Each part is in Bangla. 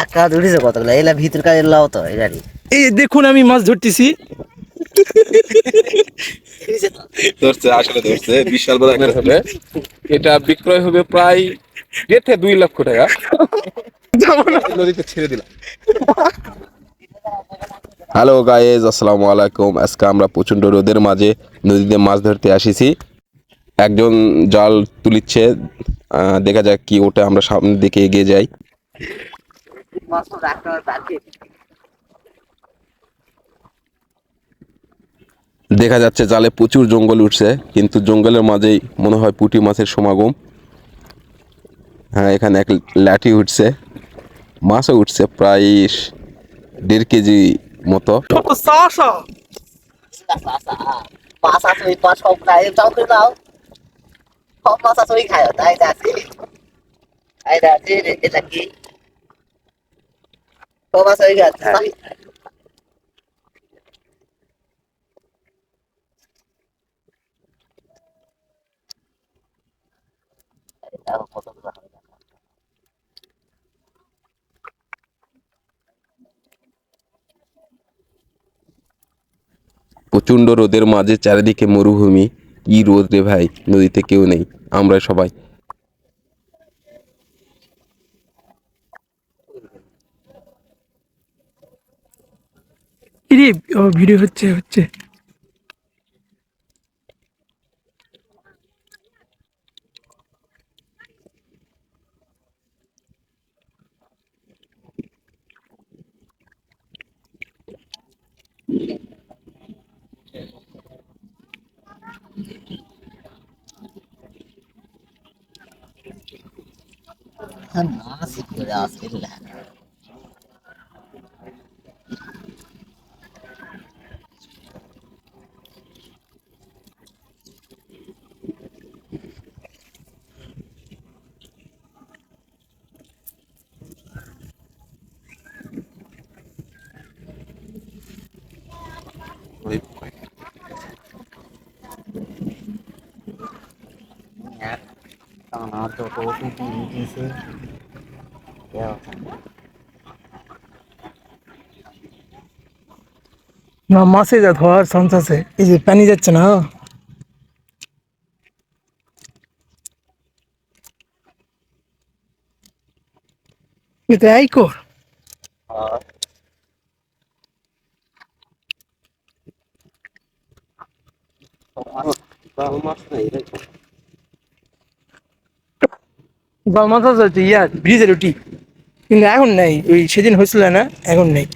একা ধরেছে কতগুলো? এলা ভিতর কাজ এলাও তো এই জানি এই দেখুন আমি মাছ ধরতেছি। ধরছে আসলে ধরছে বিশাল বড় একটা হবে এটা বিক্রয় হবে প্রায় দেড় থেকে দুই লক্ষ টাকা। নদীতে ছেড়ে দিলাম। হ্যালো গায়েজ আসসালামু আলাইকুম। আজকে আমরা প্রচণ্ড রোদের মাঝে নদীতে মাছ ধরতে আসিছি। একজন জাল তুলিচ্ছে আহ, দেখা যাক কি ওটা আমরা সামনের দিকে এগিয়ে যাই। দেখা যাচ্ছে জালে প্রচুর জঙ্গল উঠছে কিন্তু জঙ্গলের মাঝেই মনে হয় পুঁটি মাছের সমাগম। হ্যাঁ এখানে এক লাঠি উঠছে মাছও উঠছে প্রায় দেড় কেজি মতো। সব মাছ আছে খায় তাই আছে তাই আছে এটা কি? খায় প্রচণ্ড রোদের মাঝে চারিদিকে মরুভূমি। কি রোদ রে ভাই? নদীতে কেউ নেই। আমরা সবাই। ইরে ও ভিডিও হচ্ছে হচ্ছে মাছ করে আসবে টানা তো টুপি দিছে না মাছে যা ধোয়ার চান্স আছে এই যে পানি যাচ্ছে না এটা এই কর মাথা ইয়ার ইয়া ব্রিজের রুটি। কিন্তু এখন নেই, ওই সেদিন হয়েছিল না, এখন নেই।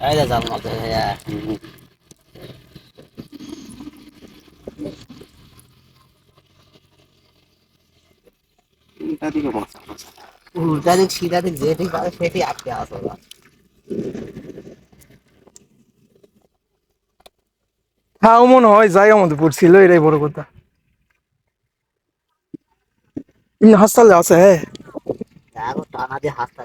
এই যে জাল মাছ হ্যাঁ উল্টা দিক সিধা দিক যেটি পারে সেটি আটকে আসে হ্যাঁ ও মনে হয় জায়গা মতো পড়ছিল, এটাই বড় কথা। হাসপাতালে আছে হ্যাঁ। দেখো টানা দিয়ে হাসতে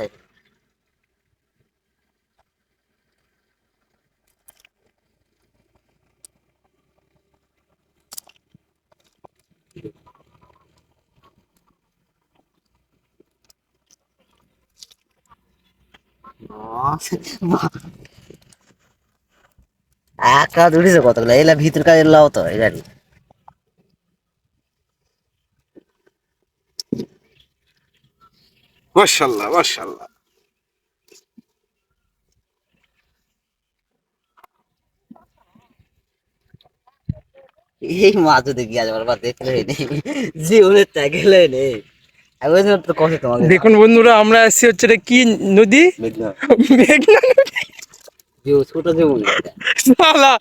একা ধরেছে কতগুলো? এলা ভিতর কাজ এলাও তো মাশাল্লাহ মাশাল্লাহ। এই মাছ দেখি আজ আমার দেখলে নেই। জীবনের ট্যাগেলে নেই। দেখুন বন্ধুরা আমরা আসছি হচ্ছে এটা কি নদী? মেঘনা। মেঘনা নদী। যে ছোট যে শালা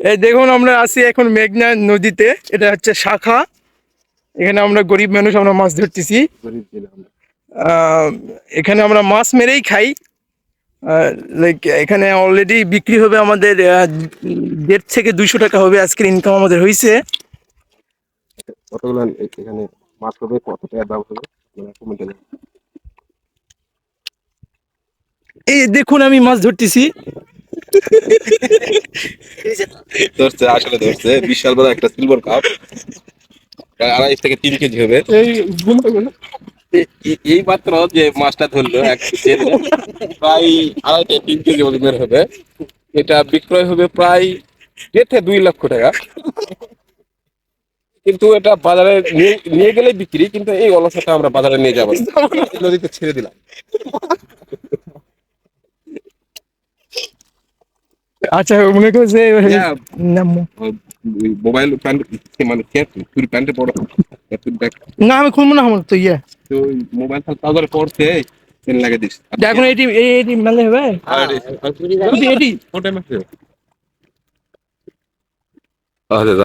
এই দেখুন আমরা আসি এখন মেঘনা নদীতে। এটা হচ্ছে শাখা। এখানে আমরা গরিব মানুষ আমরা মাছ ধরতেছি। আহ, এখানে আমরা মাছ মেরেই খাই। লাইক এখানে অলরেডি বিক্রি হবে আমাদের দেড় থেকে দুইশো টাকা হবে আজকের ইনকাম আমাদের হয়েছে কতগুলো এখানে মাছ হবে কত টাকা দাম হবে মানে কমেন্টে এই দেখুন আমি মাছ ধরতেছি। ধরছে আসলে ধরছে। বিশাল বড় একটা সিলভার কাপ আড়াই থেকে তিন কেজি হবে। এই মাত্র যে মাছটা ধরলো এক কেজি প্রায় আড়াই থেকে তিন কেজি ওজনের হবে। এটা বিক্রয় হবে প্রায় দেড় থেকে দুই লক্ষ টাকা। কিন্তু এটা বাজারে নিয়ে নিয়ে গেলে বিক্রি কিন্তু এই অলসতা আমরা বাজারে নিয়ে যাব নদীতে ছেড়ে দিলাম। আচ্ছা মনে করছে হ্যাঁ। মোবাইল প্যান্ট মানে তুই প্যান্টে পড়ো। না আমি খুলবো না আমার তো ইয়ে। তো মোবাইল তেল লাগে দিস। এখন এটি এই এটি মেলে হবে? এটি মাত্র আচ্ছা